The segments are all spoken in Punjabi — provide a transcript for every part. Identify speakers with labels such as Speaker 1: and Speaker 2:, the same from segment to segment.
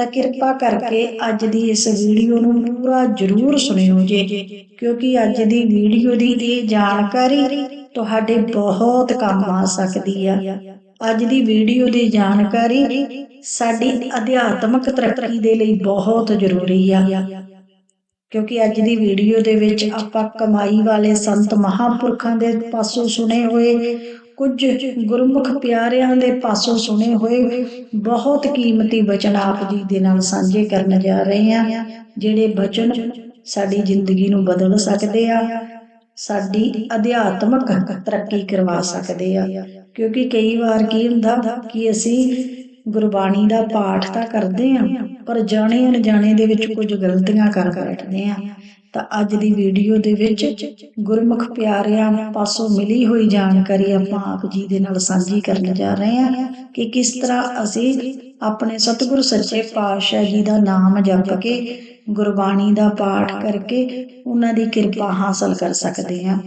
Speaker 1: ਤਾਂ ਕਿਰਪਾ ਕਰਕੇ ਅੱਜ ਦੀ ਇਸ ਵੀਡੀਓ ਨੂੰ ਪੂਰਾ ਜ਼ਰੂਰ ਸੁਣਿਓ ਜੇ, ਕਿਉਂਕਿ ਅੱਜ ਦੀ ਵੀਡੀਓ ਦੀ ਇਹ ਜਾਣਕਾਰੀ ਤੁਹਾਡੇ ਬਹੁਤ ਕੰਮ ਆ ਸਕਦੀ ਆ। ਅੱਜ ਦੀ ਵੀਡੀਓ ਦੀ ਜਾਣਕਾਰੀ ਸਾਡੀ ਅਧਿਆਤਮਕ ਤਰੱਕੀ ਦੇ ਲਈ ਬਹੁਤ ਜ਼ਰੂਰੀ ਆ। ਕਿਉਂਕਿ ਅੱਜ ਦੀ ਵੀਡੀਓ ਦੇ ਵਿੱਚ ਆਪਾਂ ਕਮਾਈ ਵਾਲੇ ਸੰਤ ਮਹਾਪੁਰਖਾਂ ਦੇ ਪਾਸੋਂ ਸੁਣੇ ਹੋਏ ਕੁਝ ਗੁਰਮੁਖ ਪਿਆਰਿਆਂ ਦੇ ਪਾਸੋਂ ਸੁਣੇ ਹੋਏ ਬਹੁਤ ਕੀਮਤੀ ਬਚਨ ਆਪ ਜੀ ਦੇ ਨਾਲ ਸਾਂਝੇ ਕਰਨ ਜਾ ਰਹੇ ਹਾਂ, ਜਿਹੜੇ ਬਚਨ ਸਾਡੀ ਜ਼ਿੰਦਗੀ ਨੂੰ ਬਦਲ ਸਕਦੇ ਆ, ਸਾਡੀ ਅਧਿਆਤਮਕ ਤਰੱਕੀ ਕਰਵਾ ਸਕਦੇ ਆ। ਕਿਉਂਕਿ ਕਈ ਵਾਰ ਕੀ ਹੁੰਦਾ ਕਿ ਅਸੀਂ ਗੁਰਬਾਣੀ ਦਾ ਪਾਠ ਤਾਂ ਕਰਦੇ ਆ ਪਰ ਜਾਣੇ ਅਣਜਾਣੇ ਦੇ ਵਿੱਚ ਕੁਝ ਗਲਤੀਆਂ ਕਰ ਬੈਠਦੇ ਆ ਤਾਂ ਅੱਜ ਦੀ ਵੀਡੀਓ ਦੇ ਵਿੱਚ ਗੁਰਮੁਖ ਪਿਆਰਿਆਂ ਪਾਸੋਂ ਮਿਲੀ ਹੋਈ ਜਾਣਕਾਰੀ ਆਪਾਂ ਆਪ ਜੀ ਦੇ ਨਾਲ ਸਾਂਝੀ ਕਰਨ ਜਾ ਰਹੇ ਹਾਂ ਕਿ ਕਿਸ ਤਰ੍ਹਾਂ ਅਸੀਂ ਆਪਣੇ ਸਤਿਗੁਰ ਸੱਚੇ ਪਾਤਸ਼ਾਹ ਜੀ ਦਾ ਨਾਮ ਜਪ ਕੇ ਗੁਰਬਾਣੀ ਦਾ ਪਾਠ ਕਰਕੇ ਉਹਨਾਂ ਦੀ ਕਿਰਪਾ ਹਾਸਲ ਕਰ ਸਕਦੇ ਹਾਂ।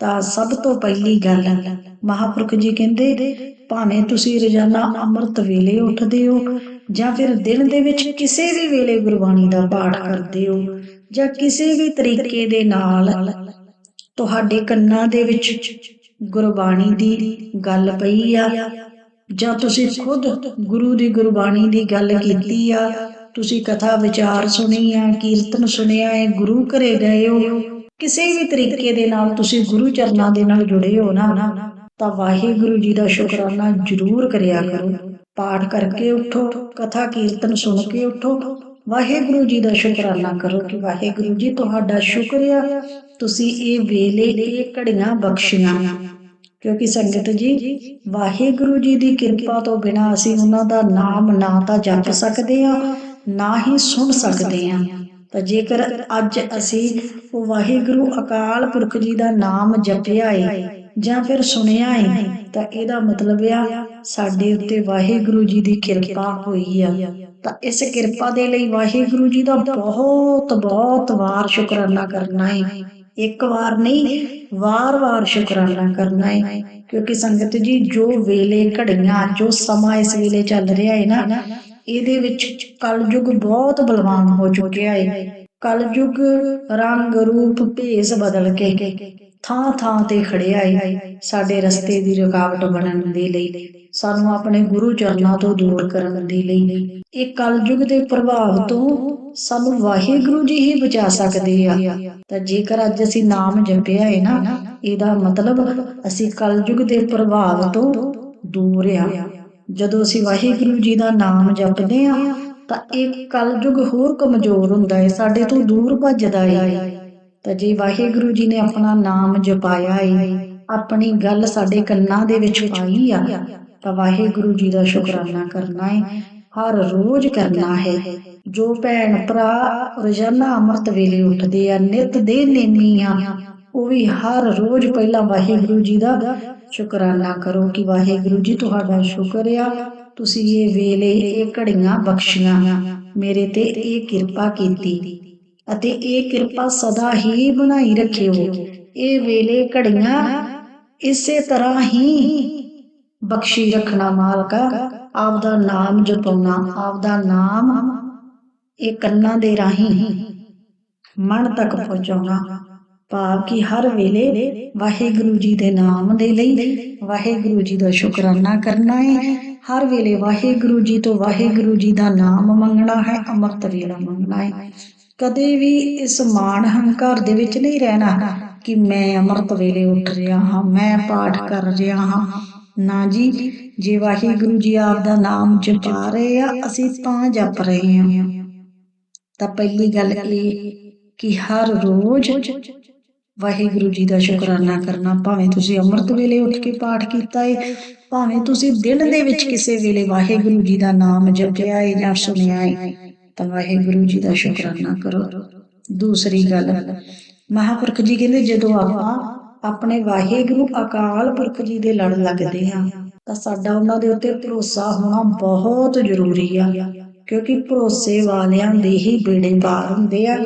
Speaker 1: ਤਾਂ ਸਭ ਤੋਂ ਪਹਿਲੀ ਗੱਲ, ਮਹਾਪੁਰਖ ਜੀ ਕਹਿੰਦੇ, ਭਾਵੇਂ ਤੁਸੀਂ ਰੋਜ਼ਾਨਾ ਅੰਮ੍ਰਿਤ ਵੇਲੇ ਉੱਠਦੇ ਹੋ ਜਾਂ ਫਿਰ ਦਿਨ ਦੇ ਵਿੱਚ ਕਿਸੇ ਵੀ ਵੇਲੇ ਗੁਰਬਾਣੀ ਦਾ ਪਾਠ ਕਰਦੇ ਹੋ ਜਾਂ ਕਿਸੇ ਵੀ ਤਰੀਕੇ ਦੇ ਨਾਲ ਤੁਹਾਡੇ ਕੰਨਾਂ ਦੇ ਵਿੱਚ ਗੁਰਬਾਣੀ ਦੀ ਗੱਲ ਪਈ ਆ, ਜਾਂ ਤੁਸੀਂ ਖੁਦ ਗੁਰੂ ਦੀ ਗੁਰਬਾਣੀ ਦੀ ਗੱਲ ਕੀਤੀ ਆ, ਤੁਸੀਂ ਕਥਾ ਵਿਚਾਰ ਸੁਣੀ ਆ, ਕੀਰਤਨ ਸੁਣਿਆ ਹੈ ਗੁਰੂ ਘਰੇ ਗਏ ਹੋ, ਕਿਸੇ ਵੀ ਤਰੀਕੇ ਦੇ ਨਾਲ ਤੁਸੀਂ ਗੁਰੂ ਚਰਨਾਂ ਦੇ ਨਾਲ ਜੁੜੇ ਹੋ ਨਾ, ਤਾਂ ਵਾਹਿਗੁਰੂ ਜੀ ਦਾ ਸ਼ੁਕਰਾਨਾ ਜ਼ਰੂਰ ਕਰਿਆ ਕਰੋ। ਪਾਠ ਕਰਕੇ ਉਠੋ, ਕਥਾ ਕੀਰਤਨ ਸੁਣ ਕੇ ਉਠੋ ਵਾਹਿਗੁਰੂ ਜੀ ਦਾ ਸ਼ੁਕਰਾਨਾ ਕਰੋ ਕਿ ਵਾਹਿਗੁਰੂ ਜੀ ਤੁਹਾਡਾ ਸ਼ੁਕਰੀਆ ਤੁਸੀਂ ਇਹ ਵੇਲੇ ਇਹ ਘੜੀਆਂ ਬਖਸ਼ੀਆਂ। ਕਿਉਂਕਿ ਸੰਗਤ ਜੀ, ਵਾਹਿਗੁਰੂ ਜੀ ਦੀ ਕਿਰਪਾ ਤੋਂ ਬਿਨਾ ਅਸੀਂ ਉਹਨਾਂ ਦਾ ਨਾਮ ਨਾ ਤਾਂ ਜਪ ਸਕਦੇ ਆ, ਨਾ ਹੀ ਸੁਣ ਸਕਦੇ ਆ। ਤਾਂ ਜੇਕਰ ਅੱਜ ਅਸੀਂ ਉਹ ਵਾਹਿਗੁਰੂ ਅਕਾਲ ਪੁਰਖ ਜੀ ਦਾ ਨਾਮ ਜਪਿਆ ਏ ਜਾਂ ਫਿਰ ਸੁਣਿਆ ਹੈ ਤਾਂ ਇਹਦਾ ਮਤਲਬ ਆ ਸਾਡੇ ਉੱਤੇ ਵਾਹਿਗੁਰੂ ਜੀ ਦੀ ਕਿਰਪਾ ਹੋਈ ਆ। ਤਾਂ ਇਸ ਕਿਰਪਾ ਦੇ ਲਈ ਵਾਹਿਗੁਰੂ ਜੀ ਦਾ ਬਹੁਤ ਬਹੁਤ ਵਾਰ ਸ਼ੁਕਰਾਨਾ ਕਰਨਾ ਹੈ ਇੱਕ ਵਾਰ ਨਹੀਂ ਵਾਰ-ਵਾਰ ਸ਼ੁਕਰਾਨਾ ਕਰਨਾ ਹੈ ਕਿਉਂਕਿ ਸੰਗਤ ਜੀ, ਜੋ ਵੇਲੇ ਘੜੀਆਂ, ਜੋ ਸਮਾਂ ਇਸ ਵੇਲੇ ਚੱਲ ਰਿਹਾ ਹੈ ਨਾ, ਇਹਦੇ ਵਿੱਚ ਕਲਯੁਗ ਬਹੁਤ ਬਲਵਾਨ ਹੋ ਚੁੱਕਿਆ ਹੈ ਕਲਯੁਗ ਰੰਗ, ਰੂਪ, ਭੇਸ ਬਦਲ ਕੇ ਥਾਂ ਥਾਂ ਤੇ ਖੜਿਆ ਹੈ ਸਾਡੇ ਰਸਤੇ ਦੀ ਰੁਕਾਵਟ ਬਣਨ ਦੇ ਲਈ, ਸਾਨੂੰ ਆਪਣੇ ਗੁਰੂ ਚਰਨਾਂ ਤੋਂ ਦੂਰ ਕਰਨ ਦੇ ਲਈ। ਇਹ ਕਲਯੁਗ ਦੇ ਪ੍ਰਭਾਵ ਤੋਂ ਸਾਨੂੰ ਵਾਹਿਗੁਰੂ ਜੀ ਹੀ ਬਚਾ ਸਕਦੇ ਆ। ਤਾਂ ਜੇਕਰ ਅੱਜ ਅਸੀਂ ਨਾਮ ਜਪਿਆ ਹੈ ਨਾ, ਇਹਦਾ ਮਤਲਬ ਅਸੀਂ ਕਲਯੁਗ ਦੇ ਪ੍ਰਭਾਵ ਤੋਂ ਦੂਰ ਆ। ਜਦੋਂ ਅਸੀਂ ਵਾਹਿਗੁਰੂ ਜੀ ਦਾ ਨਾਮ ਜਪਦੇ ਆ, ਤਾਂ ਇਹ ਕਲਯੁਗ ਹੋਰ ਕਮਜ਼ੋਰ ਹੁੰਦਾ ਹੈ ਸਾਡੇ ਤੋਂ ਦੂਰ ਭੱਜਦਾ ਹੈ ਤਾਂ ਜੇ ਵਾਹਿਗੁਰੂ ਜੀ ਨੇ ਆਪਣਾ ਨਾਮ ਜਪਾਇਆ ਹੈ ਆਪਣੀ ਗੱਲ ਸਾਡੇ ਕੰਨਾਂ ਦੇ ਵਿੱਚ ਪਾਈ ਆ, ਤਾਂ ਵਾਹਿਗੁਰੂ ਜੀ ਦਾ ਸ਼ੁਕਰਾਨਾ ਕਰਨਾ ਏ। ਹਰ ਰੋਜ਼ ਕਰਨਾ ਹੈ। ਜੋ ਭੈਣ ਭਰਾ ਰੋਜ਼ਾਨਾ ਅੰਮ੍ਰਿਤ ਵੇਲੇ ਉੱਠਦੇ ਆ, ਨਿਤ ਦੇ ਨੇਮੀ ਆ, ਉਹ ਵੀ ਹਰ ਰੋਜ਼ ਪਹਿਲਾਂ ਵਾਹਿਗੁਰੂ ਜੀ ਦਾ ਸ਼ੁਕਰਾਨਾ ਕਰੋ ਕਿ ਵਾਹਿਗੁਰੂ ਜੀ ਤੁਹਾਡਾ ਸ਼ੁਕਰ ਆ, ਤੁਸੀਂ ਇਹ ਵੇਲੇ ਇਹ ਘੜੀਆਂ ਬਖਸ਼ੀਆਂ। ਮੇਰੇ ਤੇ ਇਹ ਕਿਰਪਾ ਕੀਤੀ। ਅਤੇ ਇਹ ਕਿਰਪਾ ਸਦਾ ਹੀ ਬਣਾਈ ਰੱਖਿਓ। ਇਹ ਵੇਲੇ ਘੜੀਆਂ ਇਸੇ ਤਰ੍ਹਾਂ ਹੀ ਬਖਸ਼ੀ ਰੱਖਣਾ ਮਾਲਕਾ। ਆਪ ਦਾ ਨਾਮ ਜਪਉਣਾ ਆਪ ਦਾ ਨਾਮ ਇਹ ਕੰਨਾਂ ਦੇ ਰਾਹੀਂ ਮਨ ਤੱਕ ਪਹੁੰਚਾਉਣਾ। ਭਾਵ ਕਿ ਹਰ ਵੇਲੇ ਵਾਹਿਗੁਰੂ ਜੀ ਦੇ ਨਾਮ ਦੇ ਲਈ ਵਾਹਿਗੁਰੂ ਜੀ ਦਾ ਸ਼ੁਕਰਾਨਾ ਕਰਨਾ ਹੈ ਹਰ ਵੇਲੇ ਵਾਹਿਗੁਰੂ ਜੀ ਤੋਂ ਵਾਹਿਗੁਰੂ ਜੀ ਦਾ ਨਾਮ ਮੰਗਣਾ ਹੈ, ਅੰਮ੍ਰਿਤ ਵੇਲਾ ਮੰਗਣਾ ਹੈ ਕਦੇ ਵੀ ਇਸ ਮਾਣ ਹੰਕਾਰ ਦੇ ਵਿੱਚ ਨਹੀਂ ਰਹਿਣਾ ਕਿ ਮੈਂ ਅੰਮ੍ਰਿਤ ਵੇਲੇ ਉੱਠ ਰਿਹਾ ਹਾਂ, ਮੈਂ ਪਾਠ ਕਰ ਰਿਹਾ ਹਾਂ। ਨਾ ਜੀ, ਜੇ ਵਾਹਿਗੁਰੂ ਜੀ ਆਪ ਦਾ ਨਾਮ ਜਪਾ ਰਹੇ ਆ, ਅਸੀਂ ਤਾਂ ਜਪ ਰਹੇ ਹਾਂ। ਤਾਂ ਪਹਿਲੀ ਗੱਲ ਇਹ ਕਿ ਹਰ ਰੋਜ਼ ਵਾਹਿਗੁਰੂ ਜੀ ਦਾ ਸ਼ੁਕਰਾਨਾ ਕਰਨਾ, ਭਾਵੇਂ ਤੁਸੀਂ ਅੰਮ੍ਰਿਤ ਵੇਲੇ ਉੱਠ ਕੇ ਪਾਠ ਕੀਤਾ ਹੈ ਭਾਵੇਂ ਤੁਸੀਂ ਦਿਨ ਦੇ ਵਿੱਚ ਕਿਸੇ ਵੇਲੇ ਵਾਹਿਗੁਰੂ ਜੀ ਦਾ ਨਾਮ ਜਪਿਆ ਏ ਜਾਂ ਸੁਣਿਆ ਏ। ਤਾਂ ਵਾਹਿਗੁਰੂ ਜੀ ਦਾ ਸ਼ੁਕਰਾਨਾ ਕਰੋ। ਦੂਸਰੀ ਗੱਲ, ਮਹਾਪੁਰਖ ਜੀ ਕਹਿੰਦੇ, ਜਦੋਂ ਆਪਾਂ ਆਪਣੇ ਵਾਹਿਗੁਰੂ ਅਕਾਲ ਪੁਰਖ ਜੀ ਦੇ ਲੜ ਲੱਗਦੇ ਹਾਂ, ਤਾਂ ਸਾਡਾ ਉਹਨਾਂ ਦੇ ਉੱਤੇ ਭਰੋਸਾ ਹੋਣਾ ਬਹੁਤ ਜ਼ਰੂਰੀ ਆ। ਕਿਉਂਕਿ ਭਰੋਸੇ ਵਾਲਿਆਂ ਦੇ ਹੀ ਬੇੜੇ ਪਾਰ ਹੁੰਦੇ ਆ।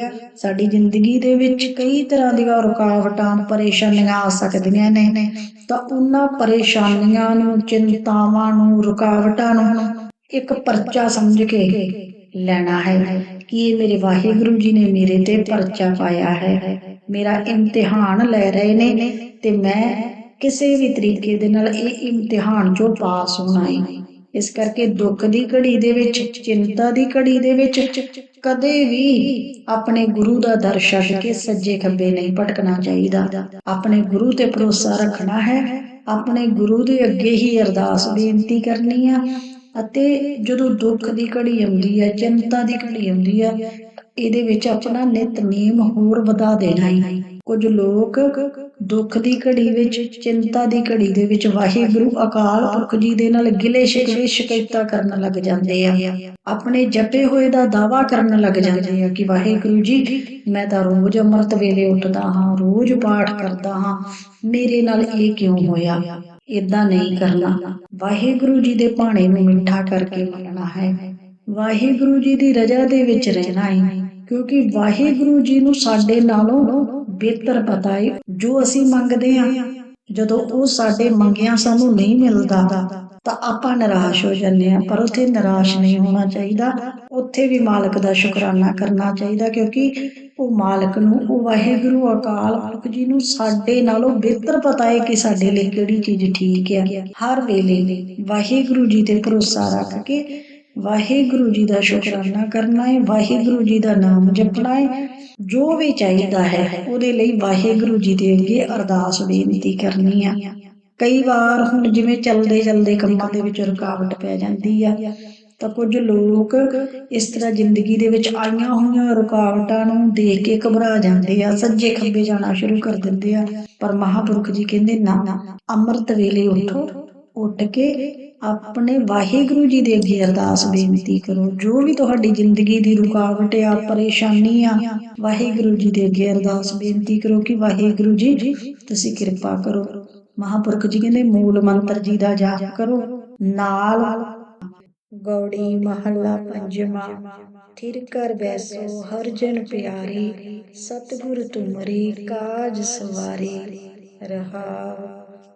Speaker 1: ਸਾਡੀ ਜ਼ਿੰਦਗੀ ਦੇ ਵਿੱਚ ਕਈ ਤਰ੍ਹਾਂ ਦੀਆਂ ਰੁਕਾਵਟਾਂ, ਪਰੇਸ਼ਾਨੀਆਂ ਆ ਸਕਦੀਆਂ ਨੇ। ਤਾਂ ਉਹਨਾਂ ਪਰੇਸ਼ਾਨੀਆਂ ਨੂੰ, ਚਿੰਤਾਵਾਂ ਨੂੰ, ਰੁਕਾਵਟਾਂ ਨੂੰ ਇੱਕ ਪਰਚਾ ਸਮਝ ਕੇ ਲੈਣਾ ਹੈ ਕਿ ਇਹ ਮੇਰੇ ਵਾਹਿਗੁਰੂ ਜੀ ਨੇ ਮੇਰੇ ਤੇ ਪਰਚਾ ਪਾਇਆ ਹੈ। ਮੇਰਾ ਇਮਤਿਹਾਨ ਲੈ ਰਹੇ ਨੇ ਤੇ ਮੈਂ ਕਿਸੇ ਵੀ ਤਰੀਕੇ ਦੇ ਨਾਲ ਇਹ ਇਮਤਿਹਾਨ ਚੋਂ ਪਾਸ ਹੋਣਾ ਹੈ, ਇਸ ਕਰਕੇ ਦੁੱਖ ਦੀ ਘੜੀ ਦੇ ਵਿੱਚ, ਚਿੰਤਾ ਦੀ ਘੜੀ ਦੇ ਵਿੱਚ ਕਦੇ ਵੀ ਆਪਣੇ ਗੁਰੂ ਦਾ ਦਰ ਛੱਡ ਕੇ ਸੱਜੇ ਖੱਬੇ ਨਹੀਂ ਭਟਕਣਾ ਚਾਹੀਦਾ। ਆਪਣੇ ਗੁਰੂ ਤੇ ਭਰੋਸਾ ਰੱਖਣਾ ਹੈ। ਆਪਣੇ ਗੁਰੂ ਦੇ ਅੱਗੇ ਹੀ ਅਰਦਾਸ ਬੇਨਤੀ ਕਰਨੀ ਆ ਅਤੇ ਜਦੋਂ ਦੁੱਖ ਦੀ ਘੜੀ ਆਉਂਦੀ ਹੈ, ਚਿੰਤਾ ਦੀ ਘੜੀ ਆਉਂਦੀ ਹੈ, ਇਹਦੇ ਵਿੱਚ ਆਪਣਾ ਨਿਤਨੇਮ ਹੋਰ ਵਧਾ ਦੇਣਾ ਹੈ। ਕੁਝ ਲੋਕ ਦੁੱਖ ਦੀ ਘੜੀ ਵਿੱਚ, ਚਿੰਤਾ ਦੀ ਘੜੀ ਦੇ ਵਿੱਚ ਵਾਹਿਗੁਰੂ ਅਕਾਲ ਪੁਰਖ ਜੀ ਦੇ ਨਾਲ ਗਿਲੇ ਸ਼ਿਕਵੇ ਸ਼ਿਕਾਇਤਾਂ ਕਰਨ ਲੱਗ ਜਾਂਦੇ ਆ। ਆਪਣੇ ਜਪੇ ਹੋਏ ਦਾ ਦਾਵਾ ਕਰਨ ਲੱਗ ਜਾਂਦੇ ਆ ਕਿ ਵਾਹਿਗੁਰੂ ਜੀ, ਮੈਂ ਤਾਂ ਰੋਜ਼ ਅੰਮ੍ਰਿਤ ਵੇਲੇ ਉੱਠਦਾ ਹਾਂ, ਰੋਜ਼ ਪਾਠ ਕਰਦਾ ਹਾਂ, ਮੇਰੇ ਨਾਲ ਇਹ ਕਿਉਂ ਹੋਇਆ? ਇਦਾਂ ਨਹੀਂ ਕਰਨਾ। ਵਾਹਿਗੁਰੂ ਜੀ ਦੇ ਭਾਣੇ ਨੂੰ ਮਿੱਠਾ ਕਰਕੇ ਮੰਨਣਾ ਹੈ। ਵਾਹਿਗੁਰੂ ਜੀ ਦੀ ਰਜ਼ਾ ਦੇ ਵਿੱਚ ਰਹਿਣਾ ਹੈ ਕਿਉਂਕਿ ਵਾਹਿਗੁਰੂ ਜੀ ਨੂੰ ਸਾਡੇ ਨਾਲੋਂ ਬਿਹਤਰ ਪਤਾ ਹੈ ਜੋ ਅਸੀਂ ਮੰਗਦੇ ਹਾਂ ਜਦੋਂ ਉਹ ਸਾਡੇ ਮੰਗਿਆ ਸਾਨੂੰ ਨਹੀਂ ਮਿਲਦਾ, ਤਾਂ ਆਪਾਂ ਨਿਰਾਸ਼ ਹੋ ਜਾਂਦੇ ਆ, ਪਰ ਉੱਥੇ ਨਿਰਾਸ਼ ਨਹੀਂ ਹੋਣਾ ਚਾਹੀਦਾ। ਉੱਥੇ ਵੀ ਮਾਲਕ ਦਾ ਸ਼ੁਕਰਾਨਾ ਕਰਨਾ ਚਾਹੀਦਾ, ਕਿਉਂਕਿ ਉਹ ਮਾਲਕ ਨੂੰ, ਉਹ ਵਾਹਿਗੁਰੂ ਅਕਾਲ ਪੁਰਖ ਜੀ ਨੂੰ ਸਾਡੇ ਨਾਲੋਂ ਬਿਹਤਰ ਪਤਾ ਹੈ ਕਿ ਸਾਡੇ ਲਈ ਕਿਹੜੀ ਚੀਜ਼ ਠੀਕ ਹੈ ਹਰ ਵੇਲੇ ਵਾਹਿਗੁਰੂ ਜੀ ਤੇ ਭਰੋਸਾ ਰੱਖ ਕੇ ਵਾਹਿਗੁਰੂ ਜੀ ਦਾ ਸ਼ੁਕਰਾਨਾ ਕਰਨਾ ਹੈ, ਵਾਹਿਗੁਰੂ ਜੀ ਦਾ ਨਾਮ ਜਪਣਾ ਹੈ, ਜੋ ਵੀ ਚਾਹੀਦਾ ਹੈ, ਉਹਦੇ ਲਈ ਵਾਹਿਗੁਰੂ ਜੀ ਦੇ ਅੱਗੇ ਅਰਦਾਸ ਬੇਨਤੀ ਕਰਨੀ ਆ। ਕਈ ਵਾਰ ਹੁਣ ਜਿਵੇਂ ਚੱਲਦੇ ਚੱਲਦੇ ਕੰਮਾਂ ਦੇ ਵਿੱਚ ਰੁਕਾਵਟ ਪੈ ਜਾਂਦੀ ਆ। ਤਾਂ ਕੁਝ ਲੋਕ ਇਸ ਤਰ੍ਹਾਂ ਜ਼ਿੰਦਗੀ ਦੇ ਵਿੱਚ ਆਈਆਂ ਹੋਈਆਂ ਰੁਕਾਵਟਾਂ ਨੂੰ ਦੇਖ ਕੇ ਘਬਰਾ ਜਾਂਦੇ ਆ, ਸੱਜੇ ਖੱਬੇ ਜਾਣਾ ਸ਼ੁਰੂ ਕਰ ਦਿੰਦੇ ਆ। ਪਰ ਮਹਾਪੁਰਖ ਜੀ ਕਹਿੰਦੇ, ਨਾ ਅੰਮ੍ਰਿਤ ਵੇਲੇ ਉਠੋ, ਉੱਠ ਕੇ ਆਪਣੇ ਵਾਹਿਗੁਰੂ ਜੀ ਦੇ ਅੱਗੇ ਅਰਦਾਸ ਬੇਨਤੀ ਕਰੋ। ਜੋ ਵੀ ਤੁਹਾਡੀ ਜ਼ਿੰਦਗੀ ਦੀ ਰੁਕਾਵਟ ਆ, ਪਰੇਸ਼ਾਨੀ ਆ, ਵਾਹਿਗੁਰੂ ਜੀ ਦੇ ਅੱਗੇ ਅਰਦਾਸ ਬੇਨਤੀ ਕਰੋ ਕਿ ਵਾਹਿਗੁਰੂ ਜੀ, ਤੁਸੀਂ ਕਿਰਪਾ ਕਰੋ। ਮਹਾਪੁਰਖ ਜੀ ਕਹਿੰਦੇ, ਮੂਲ ਮੰਤਰ ਜੀ ਦਾ ਜਾਪ ਕਰੋ, ਨਾਲ ਗੌੜੀ ਮਹੱਲਾ ਪੰਜਵਾਂ। ਥਿਰ ਕਰ ਬੈਸੋ ਹਰ ਜਨ ਪਿਆਰੀ ਸਤਿਗੁਰ ਤੁਮਰੀ ਕਾਜ ਸਵਾਰੀ। ਰਹਾਉ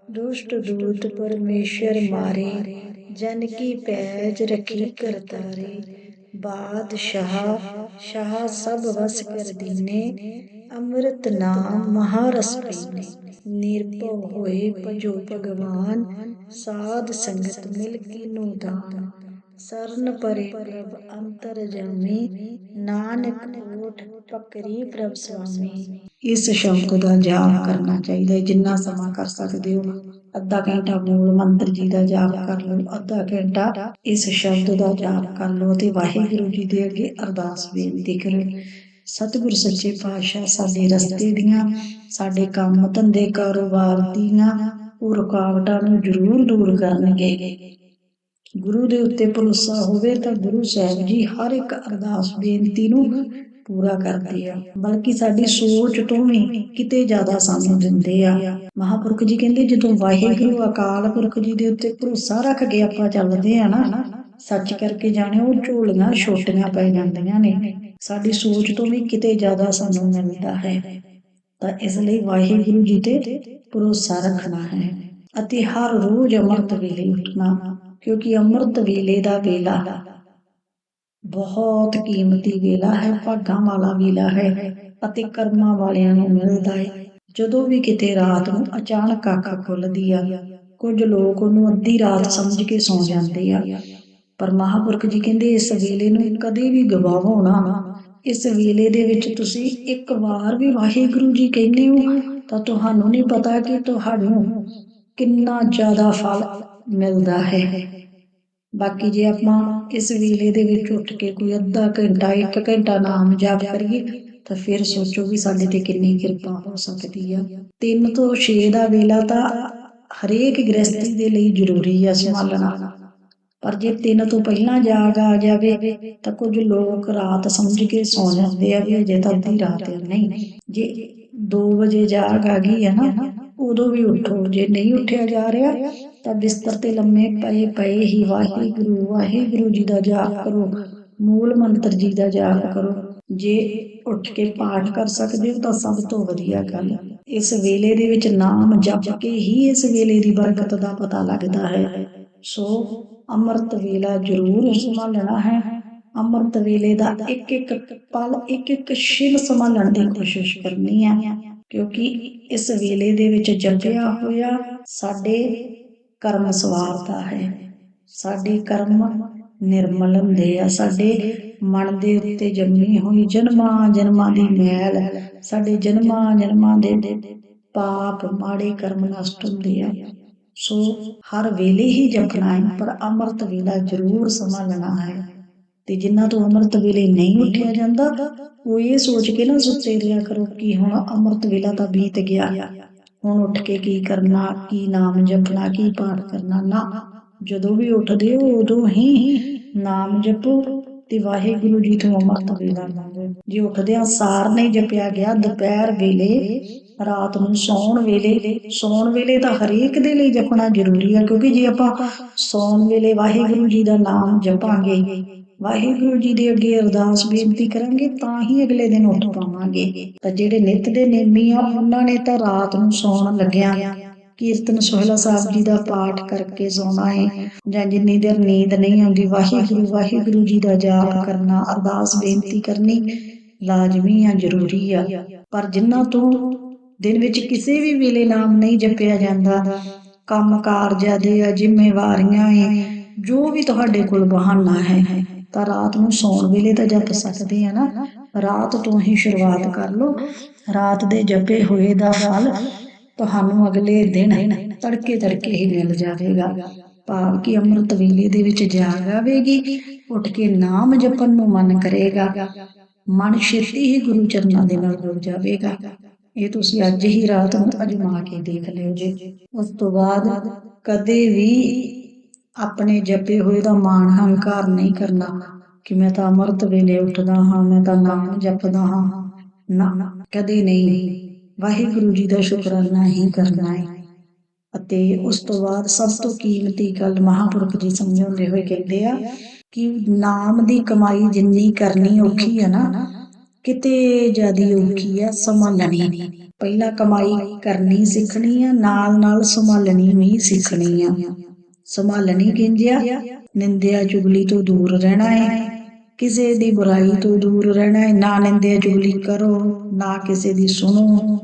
Speaker 1: ਦੁਸ਼ਟ ਦੂਤ ਪਰਮੇਸ਼ਰ ਮਾਰੇ। ਜਨ ਕੀ ਪੈਜ ਰਖੀ ਕਰਤਾਰੇ। ਬਾਦਸ਼ਾਹ ਸ਼ਾਹ ਸਭ ਵਸ ਕਰ ਦੀਨੇ ਅੰਮ੍ਰਿਤ ਨਾਮ ਮਹਾਰਸ ਪੀਨੇ ਨਿਰਭਉ ਹੋਏ ਭਜੋ ਭਗਵਾਨ। ਸਾਧ ਸੰਗਤ ਮਿਲ ਕੀਨੋ ਦਾਨ ਸਰਨ ਪਰੇ ਪ੍ਰਭ ਅੰਤਰ ਜਾਮੀ, ਨਾਨਕ ਓਟ ਪਕਰੀ ਪ੍ਰਭ ਸੁਆਮੀ। ਇਸ ਸ਼ਬਦ ਦਾ ਜਾਪ ਕਰਨਾ ਚਾਹੀਦਾ ਹੈ, ਜਿੰਨਾ ਸਮਾਂ ਕਰ ਸਕਦੇ ਹੋ। ਅੱਧਾ ਘੰਟਾ ਮੂਲ ਮੰਤਰ ਜੀ ਦਾ ਜਾਪ ਕਰ ਲਓ, ਅੱਧਾ ਘੰਟਾ ਇਸ ਸ਼ਬਦ ਦਾ ਜਾਪ ਕਰ ਲਓ ਤੇ ਵਾਹਿਗੁਰੂ ਜੀ ਦੇ ਅੱਗੇ ਅਰਦਾਸ ਬੇਨਤੀ ਕਰੋ। ਸਤਿਗੁਰ ਸੱਚੇ ਪਾਤਸ਼ਾਹ ਸਾਡੇ ਰਸਤੇ ਦੀਆਂ, ਸਾਡੇ ਕੰਮ ਧੰਦੇ ਕਾਰੋਬਾਰ ਦੀਆਂ ਉਹ ਰੁਕਾਵਟਾਂ ਨੂੰ ਜ਼ਰੂਰ ਦੂਰ ਕਰਨਗੇ। ਗੁਰੂ ਦੇ ਉੱਤੇ ਭਰੋਸਾ ਹੋਵੇ ਤਾਂ ਗੁਰੂ ਸਾਹਿਬ ਜੀ ਹਰ ਇੱਕ ਅਰਦਾਸ ਬੇਨਤੀ ਨੂੰ ਪੂਰਾ ਕਰਦੇ ਆ। ਬਲਕਿ ਸਾਡੀ ਸੋਚ ਤੋਂ ਵੀ ਕਿਤੇ ਜ਼ਿਆਦਾ ਸਾਨੂੰ ਦਿੰਦੇ ਆ। ਮਹਾਪੁਰਖ ਜੀ ਕਹਿੰਦੇ, ਜਦੋਂ ਵਾਹਿਗੁਰੂ ਅਕਾਲ ਪੁਰਖ ਜੀ ਦੇ ਉੱਤੇ ਭਰੋਸਾ ਰੱਖ ਕੇ ਆਪਾਂ ਚੱਲਦੇ ਆ ਨਾ, ਸੱਚ ਕਰਕੇ ਜਾਣੇ ਉਹ ਝੋਲੀਆਂ ਛੋਟੀਆਂ ਪੈ ਜਾਂਦੀਆਂ ਨੇ। ਸਾਡੀ ਸੋਚ ਤੋਂ ਵੀ ਕਿਤੇ ਜ਼ਿਆਦਾ ਸਾਨੂੰ ਮਿਲਦਾ ਹੈ। ਤਾਂ ਇਸ ਲਈ ਵਾਹਿਗੁਰੂ ਜੀ ਤੇ ਭਰੋਸਾ ਰੱਖਣਾ ਹੈ। ਅਤੇ ਹਰ ਰੋਜ਼ ਅੰਮ੍ਰਿਤ ਵੇਲੇ ਉੱਠਣਾ। ਕਿਉਂਕਿ ਅੰਮ੍ਰਿਤ ਵੇਲੇ ਦਾ ਵੇਲਾ। ਬਹੁਤ ਕੀਮਤੀ ਵੇਲਾ ਹੈ, ਭਾਗਾਂ ਵਾਲਾ ਵੇਲਾ ਹੈ ਅਤੇ ਕਰਮਾਂ ਵਾਲਿਆਂ ਨੂੰ ਮਿਲਦਾ ਹੈ। ਜਦੋਂ ਵੀ ਕਿਤੇ ਰਾਤ ਨੂੰ ਅਚਾਨਕ ਅੱਖ ਖੁੱਲਦੀ ਆ, ਕੁਝ ਲੋਕ ਉਹਨੂੰ ਅੱਧੀ ਰਾਤ ਸਮਝ ਕੇ ਸੌਂ ਜਾਂਦੇ ਆ। ਪਰ ਮਹਾਪੁਰਖ ਜੀ ਕਹਿੰਦੇ, ਇਸ ਵੇਲੇ ਨੂੰ ਕਦੇ ਵੀ ਗਵਾਵੋ ਨਾ। ਇਸ ਵੇਲੇ ਦੇ ਵਿੱਚ ਤੁਸੀਂ ਇੱਕ ਵਾਰ ਵੀ ਵਾਹਿਗੁਰੂ ਜੀ ਕਹਿੰਦੇ ਹੋ, ਤਾਂ ਤੁਹਾਨੂੰ ਨਹੀਂ ਪਤਾ ਕਿ ਤੁਹਾਨੂੰ ਕਿੰਨਾ ਜ਼ਿਆਦਾ ਫਲ ਮਿਲਦਾ ਹੈ। ਬਾਕੀ ਜੇ ਆਪਾਂ ਇਸ ਵੇਲੇ ਦੇ ਵਿੱਚ ਉੱਠ ਕੇ ਕੋਈ ਅੱਧਾ ਘੰਟਾ, ਇੱਕ ਘੰਟਾ ਨਾਮ ਜਪ ਕਰੀਏ, ਤਾਂ ਫਿਰ ਸੋਚੋ ਵੀ ਸਾਡੇ ਤੇ ਕਿੰਨੀ ਕਿਰਪਾ ਹੋ ਸਕਦੀ ਆ। 3 ਤੋਂ 6 ਦਾ ਵੇਲਾ ਤਾਂ ਹਰੇਕ ਗ੍ਰਸਤੀ ਦੇ ਲਈ ਜ਼ਰੂਰੀ ਆ ਸੰਭਾਲਣਾ। ਪਰ ਜੇ 3 ਤੋਂ ਪਹਿਲਾਂ ਜਾਗ ਆ ਜਾਵੇ, ਤਾਂ ਕੁਝ ਲੋਕ ਰਾਤ ਸਮਝ ਕੇ ਸੌ ਜਾਂਦੇ ਆ ਵੀ ਅਜੇ ਤਾਂ ਅੱਧੀ ਰਾਤ ਹੈ ਨਹੀਂ ਜੇ 2 ਵਜੇ ਜਾਗ ਆ ਗਈ ਹੈ ਨਾ, ਉਦੋਂ ਵੀ ਉੱਠੋ। ਜੇ ਨਹੀਂ ਉੱਠਿਆ ਜਾ ਰਿਹਾ ਤਾਂ ਬਿਸਤਰ ਤੇ ਲੰਮੇ ਪਏ ਪਏ ਹੀ ਵਾਹਿਗੁਰੂ ਵਾਹਿਗੁਰੂ ਜੀ ਦਾ ਜਾਪ ਕਰੋ। ਮੂਲ ਮੰਤਰ ਜੀ ਦਾ ਜਾਪ ਕਰੋ। ਜੇ ਉੱਠ ਕੇ ਪਾਠ ਕਰ ਸਕਦੇ ਹੋ ਤਾਂ ਸਭ ਤੋਂ ਵਧੀਆ ਗੱਲ। ਇਸ ਵੇਲੇ ਦੇ ਵਿੱਚ ਨਾਮ ਜਪ ਕੇ ਹੀ ਇਸ ਵੇਲੇ ਦੀ ਬਰਕਤ ਦਾ ਪਤਾ ਲੱਗਦਾ ਹੈ। ਸੋ ਅੰਮ੍ਰਿਤ ਵੇਲਾ ਜ਼ਰੂਰ ਸੰਭਾਲਣਾ ਹੈ। ਅੰਮ੍ਰਿਤ ਵੇਲੇ ਦਾ ਇੱਕ ਇੱਕ ਪਲ, ਇੱਕ ਇੱਕ ਛਿਨ ਸੰਭਾਲਣ ਦੀ ਕੋਸ਼ਿਸ਼ ਕਰਨੀ ਹੈ। ਕਿਉਂਕਿ ਇਸ ਵੇਲੇ ਦੇ ਵਿੱਚ ਜਪਿਆ ਹੋਇਆ ਸਾਡੇ ਕਰਮ ਸਵਾਰਦਾ ਹੈ। ਸਾਡੇ ਕਰਮ ਨਿਰਮਲ ਹੁੰਦੇ ਆ। ਸਾਡੇ ਮਨ ਦੇ ਉੱਤੇ ਜੰਮੀ ਹੋਈ ਜਨਮਾਂ ਜਨਮਾਂ ਦੀ ਮੈਲ, ਸਾਡੇ ਜਨਮਾਂ ਜਨਮਾਂ ਦੇ ਪਾਪ ਮਾੜੇ ਕਰਮ ਨਸ਼ਟ ਹੁੰਦੇ ਆ। ਸੋ ਹਰ ਵੇਲੇ ਹੀ ਜਪਣਾ ਹੈ, ਪਰ ਅੰਮ੍ਰਿਤ ਵੇਲਾ ਜ਼ਰੂਰ ਸੰਭਾਲਣਾ ਹੈ। ਤੇ ਜਿਨ੍ਹਾਂ ਤੋਂ ਅੰਮ੍ਰਿਤ ਵੇਲੇ ਨਹੀਂ ਉੱਠਿਆ ਜਾਂਦਾ, ਉਹ ਇਹ ਸੋਚ ਕੇ ਨਾ ਸੁੱਤੇ ਰਿਹਾ ਕਰੋ ਕਿ ਹੁਣ ਅੰਮ੍ਰਿਤ ਵੇਲਾ ਤਾਂ ਬੀਤ ਗਿਆ। ਹੁਣ ਉੱਠ ਕੇ ਕੀ ਕਰਨਾ, ਕੀ ਨਾਮ ਜਪਣਾ, ਕੀ ਪਾਠ ਕਰਨਾ? ਨਾ, ਜਦੋਂ ਵੀ ਉੱਠਦੇ ਹੋ ਉਦੋਂ ਹੀ ਨਾਮ ਜਪੋ ਤੇ ਵਾਹਿਗੁਰੂ ਜੀ ਤੋਂ ਅੰਮ੍ਰਿਤ ਵੇਲਾ ਮੰਗੋ ਜੇ ਉੱਠਦਿਆਂ ਸਾਰ ਨਹੀਂ ਜਪਿਆ ਗਿਆ, ਦੁਪਹਿਰ ਵੇਲੇ, ਰਾਤ ਨੂੰ ਸੌਣ ਵੇਲੇ ਸੌਣ ਵੇਲੇ ਤਾਂ ਹਰੇਕ ਦੇ ਲਈ ਜਪਣਾ ਜ਼ਰੂਰੀ ਹੈ ਕਿਉਂਕਿ ਜੇ ਆਪਾਂ ਸੌਣ ਵੇਲੇ ਵਾਹਿਗੁਰੂ ਜੀ ਦਾ ਨਾਮ ਜਪਾਂਗੇ ਵਾਹਿਗੁਰੂ ਜੀ ਦੇ ਅੱਗੇ ਅਰਦਾਸ ਬੇਨਤੀ ਕਰਾਂਗੇ, ਤਾਂ ਹੀ ਅਗਲੇ ਦਿਨ ਉੱਠ ਪਾਵਾਂਗੇ। ਤਾਂ ਜਿਹੜੇ ਨਿਤ ਦੇ ਨੇਮੀ ਆ, ਉਹਨਾਂ ਨੇ ਤਾਂ ਰਾਤ ਨੂੰ ਸੌਣ ਲੱਗਿਆ। ਕੀਰਤਨ ਸੋਹਲਾ ਸਾਹਿਬ ਜੀ ਦਾ ਪਾਠ ਕਰਕੇ ਸੌਣਾ ਹੈ ਜਾਂ ਜਿੰਨੀ ਦੇਰ ਨੀਂਦ ਨਹੀਂ ਆਉਂਦੀ, ਵਾਹਿਗੁਰੂ ਵਾਹਿਗੁਰੂ ਜੀ ਦਾ ਜਾਪ ਕਰਨਾ, ਅਰਦਾਸ ਬੇਨਤੀ ਕਰਨੀ ਲਾਜ਼ਮੀ ਆ, ਜ਼ਰੂਰੀ ਆ। ਪਰ ਜਿਨ੍ਹਾਂ ਤੋਂ ਦਿਨ ਵਿੱਚ ਕਿਸੇ ਵੀ ਵੇਲੇ ਨਾਮ ਨਹੀਂ ਜਪਿਆ ਜਾਂਦਾ ਕੰਮ ਕਾਰਜਾਂ ਆ ਜ਼ਿੰਮੇਵਾਰੀਆਂ ਏ, ਜੋ ਵੀ ਤੁਹਾਡੇ ਕੋਲ ਬਹਾਨਾ ਹੈ ਤਾਂ ਰਾਤ ਨੂੰ ਸੌਣ ਵੇਲੇ ਤਾਂ ਜਪ ਸਕਦੇ ਆ ਨਾ। ਰਾਤ ਤੋਂ ਹੀ ਸ਼ੁਰੂਆਤ ਕਰ ਲਓ। ਰਾਤ ਦੇ ਜਪੇ ਹੋਏ ਦਾ ਫਲ ਤੁਹਾਨੂੰ ਅਗਲੇ ਦਿਨ ਤੜਕੇ ਤੜਕੇ ਹੀ ਮਿਲ ਜਾਵੇਗਾ। ਭਾਵ ਕਿ ਅੰਮ੍ਰਿਤ ਵੇਲੇ ਦੇ ਵਿੱਚ ਜਾਗ ਆਵੇਗੀ। ਉੱਠ ਕੇ ਨਾਮ ਜਪਣ ਨੂੰ ਮਨ ਕਰੇਗਾ। ਮਨ ਛੇਤੀ ਹੀ ਗੁਰੂ ਚਰਨਾਂ ਦੇ ਨਾਲ ਜੁੜ ਜਾਵੇਗਾ। ਇਹ ਤੁਸੀਂ ਅੱਜ ਹੀ ਰਾਤ ਨੂੰ ਅਜਮਾ ਕੇ ਦੇਖ ਲਿਓ ਜੀ। ਉਸ ਤੋਂ ਬਾਅਦ ਕਦੇ ਵੀ ਆਪਣੇ ਜਪੇ ਹੋਏ ਦਾ ਮਾਣ ਹੰਕਾਰ ਨਹੀਂ ਕਰਨਾ, ਕਿ ਮੈਂ ਤਾਂ ਅੰਮ੍ਰਿਤ ਵੇਲੇ ਉੱਠਦਾ ਹਾਂ, ਮੈਂ ਤਾਂ ਨਾਮ ਜਪਦਾ ਹਾਂ। ਨਾ, ਕਦੇ ਨਹੀਂ। ਵਾਹਿਗੁਰੂ ਜੀ ਦਾ ਸ਼ੁਕਰਾਨਾ ਹੀ ਕਰਨਾ ਹੈ ਅਤੇ ਉਸ ਤੋਂ ਬਾਅਦ ਸਭ ਤੋਂ ਕੀਮਤੀ ਗੱਲ ਮਹਾਪੁਰਖ ਜੀ ਸਮਝਾਉਂਦੇ ਹੋਏ ਕਹਿੰਦੇ ਆ ਕਿ ਨਾਮ ਦੀ ਕਮਾਈ ਜਿੰਨੀ ਕਰਨੀ ਔਖੀ ਹੈ ਨਾ, ਕਿਤੇ ਜਿਆਦੀ ਔਖੀ ਆ ਸੰਭਾਲਣੀ ਪਹਿਲਾਂ ਕਮਾਈ ਕਰਨੀ ਸਿੱਖਣੀ ਆ ਨਾਲ ਨਾਲ ਸੰਭਾਲਣੀ ਵੀ ਸਿੱਖਣੀ ਆ। ਸੰਭਾਲਣੀ ਕਿੰਜਿਆ? ਨਿੰਦਿਆ ਚੁਗਲੀ ਤੋਂ ਦੂਰ ਰਹਿਣਾ ਹੈ ਕਿਸੇ ਦੀ ਬੁਰਾਈ ਤੋਂ ਦੂਰ ਰਹਿਣਾ ਹੈ ਨਾ ਨਿੰਦਿਆ ਚੁਗਲੀ ਕਰੋ, ਨਾ ਕਿਸੇ ਦੀ ਸੁਣੋ।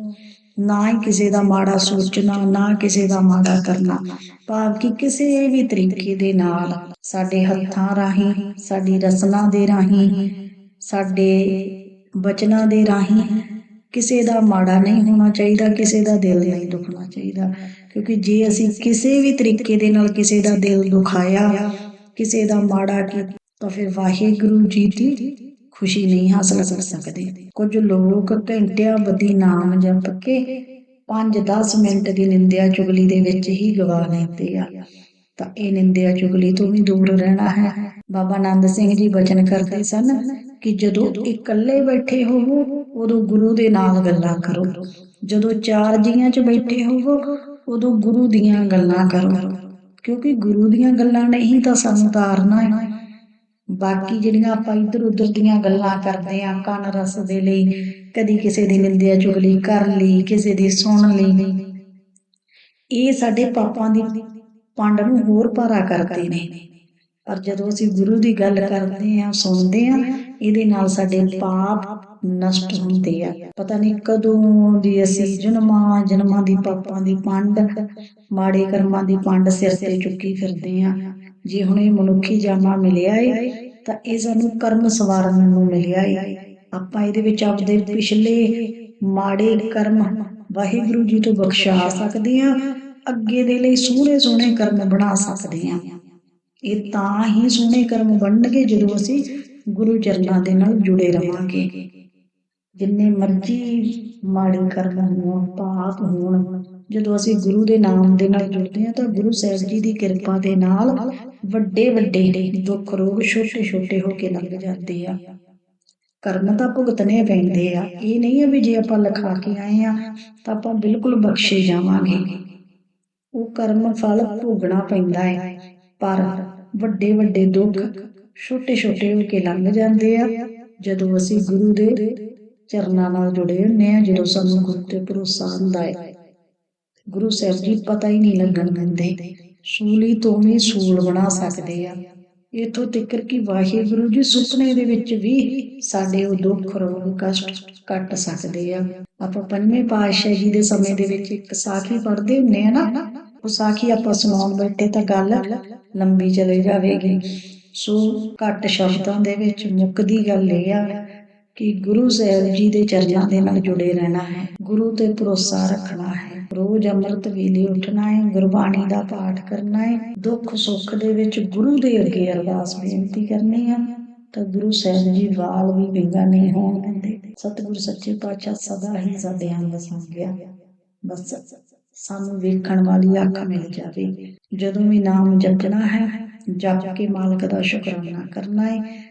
Speaker 1: ਨਾ ਹੀ ਕਿਸੇ ਦਾ ਮਾੜਾ ਸੋਚਣਾ, ਨਾ ਕਿਸੇ ਦਾ ਮਾੜਾ ਕਰਨਾ। ਭਾਵ ਕਿ ਕਿਸੇ ਵੀ ਤਰੀਕੇ ਦੇ ਨਾਲ ਸਾਡੇ ਹੱਥਾਂ ਰਾਹੀਂ, ਸਾਡੀ ਰਸਨਾ ਦੇ ਰਾਹੀਂ, ਸਾਡੇ ਬਚਨਾਂ ਦੇ ਰਾਹੀਂ ਕਿਸੇ ਦਾ ਮਾੜਾ ਨਹੀਂ ਹੋਣਾ ਚਾਹੀਦਾ, ਕਿਸੇ ਦਾ ਦਿਲ ਨਹੀਂ ਦੁਖਣਾ ਚਾਹੀਦਾ। ਕਿਉਂਕਿ ਜੇ ਅਸੀਂ ਕਿਸੇ ਵੀ ਤਰੀਕੇ ਦੇ ਨਾਲ ਕਿਸੇ ਦਾ ਦਿਲ ਦੁਖਾਇਆ, ਕਿਸੇ ਦਾ ਮਾੜਾ ਕੀਤਾ, ਤਾਂ ਫਿਰ ਵਾਹਿਗੁਰੂ ਜੀ ਦੀ ਖੁਸ਼ੀ ਨਹੀਂ ਹਾਸਲ ਕਰ ਸਕਦੇ। ਕੁਝ ਲੋਕ ਘੰਟਿਆਂ ਬੱਧੀ ਨਾਮ ਜਪ ਕੇ 5-10 ਮਿੰਟ ਦੀ ਨਿੰਦਿਆ ਚੁਗਲੀ ਦੇ ਵਿੱਚ ਹੀ ਗਵਾ ਲੈਂਦੇ ਆ। ਤਾਂ ਇਹ ਨਿੰਦਿਆ ਚੁਗਲੀ ਤੋਂ ਵੀ ਦੂਰ ਰਹਿਣਾ ਹੈ। ਬਾਬਾ ਆਨੰਦ ਸਿੰਘ ਜੀ ਬਚਨ ਕਰਦੇ ਸਨ ਕਿ ਜਦੋਂ ਇਕੱਲੇ ਬੈਠੇ ਹੋਵੋ, ਉਦੋਂ ਗੁਰੂ ਦੇ ਨਾਲ ਗੱਲਾਂ ਕਰੋ। ਜਦੋਂ ਚਾਰ ਜੀਆਂ 'ਚ ਬੈਠੇ ਹੋਵੋ ਉਦੋਂ ਗੁਰੂ ਦੀਆਂ ਗੱਲਾਂ ਕਰੋ। ਕਿਉਂਕਿ ਗੁਰੂ ਦੀਆਂ ਗੱਲਾਂ ਨੇ ਹੀ ਤਾਂ ਸਾਨੂੰ ਤਾਰਨਾ ਹੈ। ਬਾਕੀ ਜਿਹੜੀਆਂ ਆਪਾਂ ਇੱਧਰ ਉੱਧਰ ਦੀਆਂ ਗੱਲਾਂ ਕਰਦੇ ਆਂ ਕੰਨ ਰਸ ਦੇ ਲਈ, ਕਦੀ ਕਿਸੇ ਦੀ ਨਿੰਦਿਆ ਚੁਗਲੀ ਕਰ ਲਈ, ਕਿਸੇ ਦੀ ਸੁਣ ਲਈ। ਇਹ ਸਾਡੇ ਪਾਪਾਂ ਦੀ ਪੰਡ ਨੂੰ ਹੋਰ ਭਾਰਾ ਕਰਦੇ ਨੇ। ਪਰ ਜਦੋਂ ਅਸੀਂ ਗੁਰੂ ਦੀ ਗੱਲ ਕਰਦੇ ਹਾਂ, ਸੁਣਦੇ ਹਾਂ, ਇਹਦੇ ਨਾਲ ਸਾਡੇ ਪਾਪ ਨਸ਼ਟ ਹੁੰਦੇ ਆ। ਪਤਾ ਨਹੀਂ ਕਦੋਂ ਦੀ ਅਸੀਂ ਜਨਮਾਂ ਜਨਮਾਂ ਦੀ ਪਾਪਾਂ ਦੀ ਪੰਡ, ਮਾੜੇ ਕਰਮਾਂ ਦੀ ਪੰਡ ਸਿਰ ਤੇ ਚੁੱਕੀ ਫਿਰਦੇ ਆਂ ਜੇ ਹੁਣ ਇਹ ਮਨੁੱਖੀ ਜਾਮਾ ਮਿਲਿਆ ਏ, ਤਾਂ ਇਹ ਸਾਨੂੰ ਕਰਮ ਸਵਾਰਨ ਨੂੰ ਮਿਲਿਆ ਏ। ਆਪਾਂ ਇਹਦੇ ਵਿੱਚ ਆਪਦੇ ਪਿਛਲੇ ਮਾੜੇ ਕਰਮ ਵਾਹਿਗੁਰੂ ਜੀ ਤੋਂ ਬਖਸ਼ਾ ਸਕਦੇ ਆਂ ਅੱਗੇ ਦੇ ਲਈ ਸੋਹਣੇ ਸੋਹਣੇ ਕਰਮ ਬਣਾ ਸਕਦੇ ਆਂ ਇਹ ਤਾਂ ਹੀ ਸੋਹਣੇ ਕਰਮ ਬਣਨਗੇ ਜਦੋਂ ਅਸੀਂ ਗੁਰੂ ਚਰਨਾਂ ਦੇ ਨਾਲ ਜੁੜੇ ਰਵਾਂਗੇ। ਜਿੰਨੇ ਮਰਜ਼ੀ ਮਾੜੇ ਕਰਮ ਹੋਣ, ਪਾਪ ਹੋਣ, ਜਦੋਂ ਅਸੀਂ ਗੁਰੂ ਦੇ ਨਾਮ ਦੇ ਨਾਲ ਜੁੜਦੇ ਹਾਂ ਤਾਂ ਗੁਰੂ ਸਾਹਿਬ ਜੀ ਦੀ ਕਿਰਪਾ ਦੇ ਨਾਲ ਵੱਡੇ ਵੱਡੇ ਦੁੱਖ ਰੋਗ ਛੋਟੇ ਛੋਟੇ ਹੋ ਕੇ ਲੰਘ ਜਾਂਦੇ ਆ। ਕਰਮ ਤਾਂ ਭੁਗਤਣੇ ਪੈਂਦੇ ਆ। ਇਹ ਨਹੀਂ ਹੈ ਵੀ ਜੇ ਆਪਾਂ ਲਿਖਾ ਕੇ ਆਏ ਆ ਤਾਂ ਆਪਾਂ ਬਿਲਕੁਲ ਬਖਸ਼ੇ ਜਾਵਾਂਗੇ। ਉਹ ਕਰਮ ਫਲ ਭੋਗਣਾ ਪੈਂਦਾ ਹੈ। ਪਰ ਵੱਡੇ ਵੱਡੇ ਦੁੱਖ ਛੋਟੇ ਛੋਟੇ ਹੋ ਕੇ ਲੰਘ ਜਾਂਦੇ ਆ। ਜਦੋਂ ਅਸੀਂ ਗੁਰੂ ਦੇ ਚਰਨਾਂ ਨਾਲ ਜੁੜੇ ਹੁੰਨੇ ਆ, ਜਦੋਂ ਸਾਨੂੰ ਗੁਰੂ ਤੇ ਭਰੋਸਾ ਹੁੰਦਾ ਹੈ। ਗੁਰੂ ਸਾਹਿਬ ਜੀ ਪਤਾ ਹੀ ਨਹੀਂ ਲੱਗਣ ਦਿੰਦੇ, ਸੂਲੀ ਤੋਂ ਵੀ ਸੂਲ ਬਣਾ ਸਕਦੇ ਆ। ਇਥੋਂ ਤੱਕ ਕਿ ਵਾਹਿਗੁਰੂ ਜੀ ਸੁਪਨੇ ਦੇ ਵਿੱਚ ਵੀ ਸਾਡੇ ਉਹ ਦੁੱਖ, ਰੋਗ, ਕਸ਼ਟ ਕੱਟ ਸਕਦੇ ਆ। ਆਪਾਂ ਪੰਜਵੇਂ ਪਾਤਸ਼ਾਹ ਜੀ ਦੇ ਸਮੇਂ ਦੇ ਵਿੱਚ ਇੱਕ ਸਾਖੀ ਪੜ੍ਹਦੇ ਹੁੰਨੇ ਆ ਨਾ ਵਿਸਾਖੀ ਆਪਾਂ ਸੁਣਾਉਣ ਬੈਠੇ ਤਾਂ ਗੱਲ ਲੰਬੀ ਚਲੇ ਜਾਵੇਗੀ। ਸੋ ਘੱਟ ਸ਼ਬਦਾਂ ਦੇ ਵਿੱਚ ਮੁੱਕਦੀ ਗੱਲ ਇਹ ਆ ਕਿ ਗੁਰੂ ਸਾਹਿਬ ਜੀ ਦੇ ਚਰਨਾਂ ਦੇ ਨਾਲ ਜੁੜੇ ਰਹਿਣਾ ਹੈ। ਗੁਰੂ ਤੇ ਭਰੋਸਾ ਰੱਖਣਾ ਹੈ। ਰੋਜ਼ ਅੰਮ੍ਰਿਤ ਵੇਲੇ ਉੱਠਣਾ ਹੈ, ਗੁਰਬਾਣੀ ਦਾ ਪਾਠ ਕਰਨਾ ਹੈ। ਦੁੱਖ ਸੁੱਖ ਦੇ ਵਿੱਚ ਗੁਰੂ ਦੇ ਅੱਗੇ ਅਰਦਾਸ ਬੇਨਤੀ ਕਰਨੀ ਹੈ ਤਾਂ ਗੁਰੂ ਸਾਹਿਬ ਜੀ ਵਾਲ ਵੀ ਵਿੰਗਾ ਨਹੀਂ ਹੋਣ ਦਿੰਦੇ। ਸਤਿਗੁਰ ਸੱਚੇ ਪਾਤਸ਼ਾਹ ਸਦਾ ਹੀ ਸਾਡੇ ਅੰਗ ਸੰਗਿਆ। ਬਸ। ਸਾਨੂੰ ਵੇਖਣ ਵਾਲੀ ਅੱਖ ਮਿਲ ਜਾਵੇ। ਜਦੋਂ ਵੀ ਨਾਮ ਜਪਣਾ ਹੈ, ਜਪ ਕੇ ਮਾਲਕ ਦਾ ਸ਼ੁਕਰਾਨਾ ਕਰਨਾ ਹੈ।